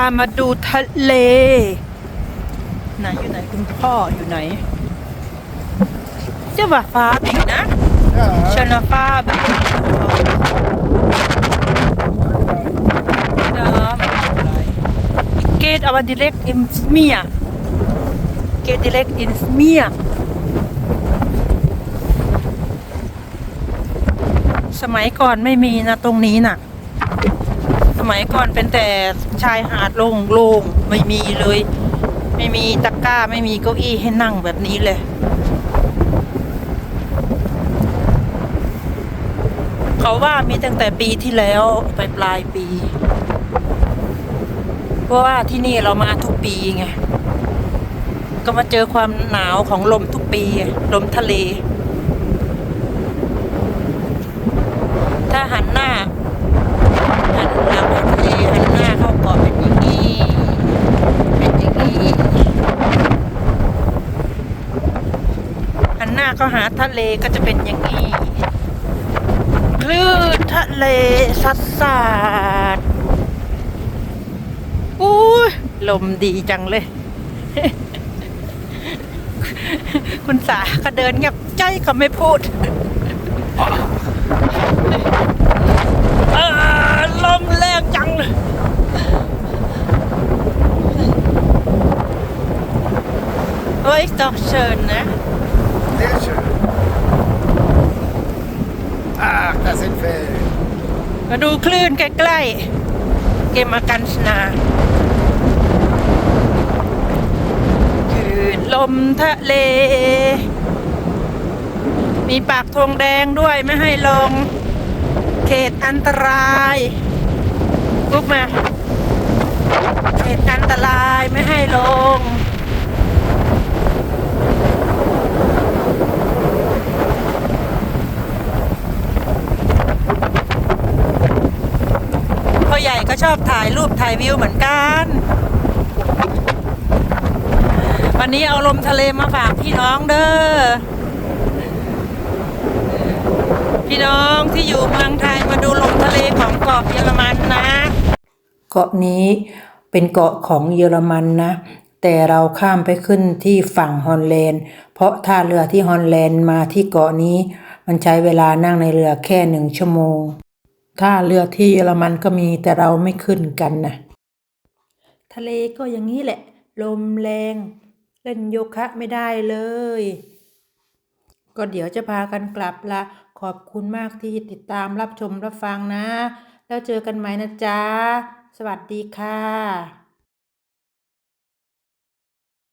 ามาดูทะเลไหนอยู่ไหนคุณพ่ออยู่ไหนเจ้าว่าฟ้าตินะ Ja, Schöne Farbe. Ja, geht aber direkt ins Meer. Geht direkt ins Meer. สมัยก่อนไม่มีนะตรงนี้น่ะ มัยก่อนเป็นแต่ชายหาดโล่งๆไม่มีเลย ไม่มีตะกร้าไม่มีเก้าอี้ให้นั่งแบบนี้เลยเขาว่ามีตั้งแต่ปีที่แล้วไปปลายปี เพราะว่าที่นี่เรามาทุกปีไงก็มาเจอความหนาวของลมทุกปี ลมทะเล ถ้าหันหลังทะเลหันหน้าเข้าเกาะเป็นอย่างนี้ เป็นอย่างนี้ หันหน้า เข้าหาทะเลก็จะเป็นอย่างนี้คลื่นทะเลซัดสาดอุ้ยลมดีจังเลย คุณสาก็เดินเงียบใจก็ไม่พูดลมแรงจังเลยเฮ้ยตอกเชิญนะ sehr schön. Ach, da sind Wellen. มาดูคลื่นใกล้ๆ เกมอากันชนาคลื่นลมทะเล มีปากธงแดงด้วยไม่ให้ลง เขตอันตรายลุกมา เขตอันตรายไม่ให้ลง พ่อใหญ่ก็ ชอบถ่ายรูปถ่ายวิวเหมือนกัน วันนี้เอาลมทะเลมาฝากพี่น้องเด้อ พี่น้องที่อยู่เมืองไทยมาดูลมทะเลของเกาะเยอรมันนะ เกาะนี้เป็นเกาะของเยอรมันนะ แต่เราข้ามไปขึ้นที่ฝั่งฮอลแลนด์ เพราะท่าเรือที่ฮอลแลนด์มาที่เกาะนี้ มันใช้เวลานั่งในเรือแค่หนึ่งชั่วโมง ถ้าเรือที่เยอรมันก็มีแต่เราไม่ขึ้นกันนะทะเลก็อย่างนี้แหละ ลมแรง เล่นโยคะไม่ได้เลย ก็เดี๋ยวจะพากันกลับละขอบคุณมากที่ติดตามรับชมรับฟังนะ แล้วเจอกันใหม่นะจ๊ะ สวัสดีค่ะ